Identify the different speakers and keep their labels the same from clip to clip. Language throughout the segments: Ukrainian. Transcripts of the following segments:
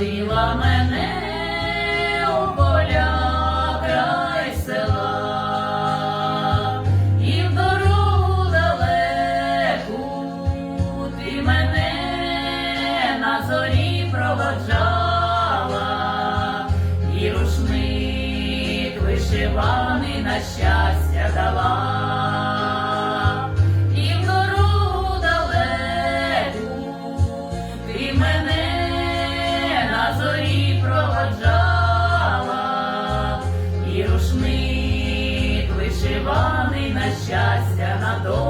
Speaker 1: водила мене у поля край села, і в дорогу далеку ти мене на зорі проводжала, і рушник вишиваний на щастя дала. І рушник вишиваний на щастя на долю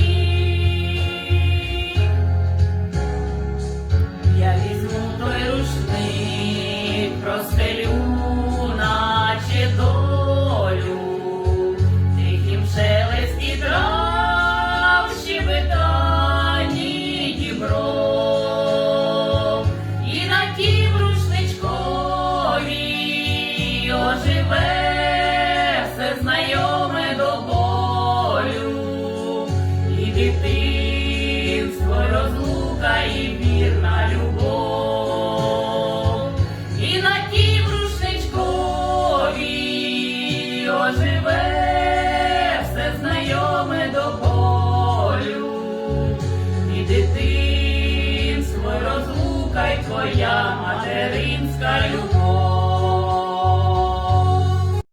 Speaker 1: Оживе все знайоме до болю, і дитинство, розлука і вірна любов, і на тім рушничкові оживе все знайоме до болю, і дитинство, розлука й твоя материнська любов.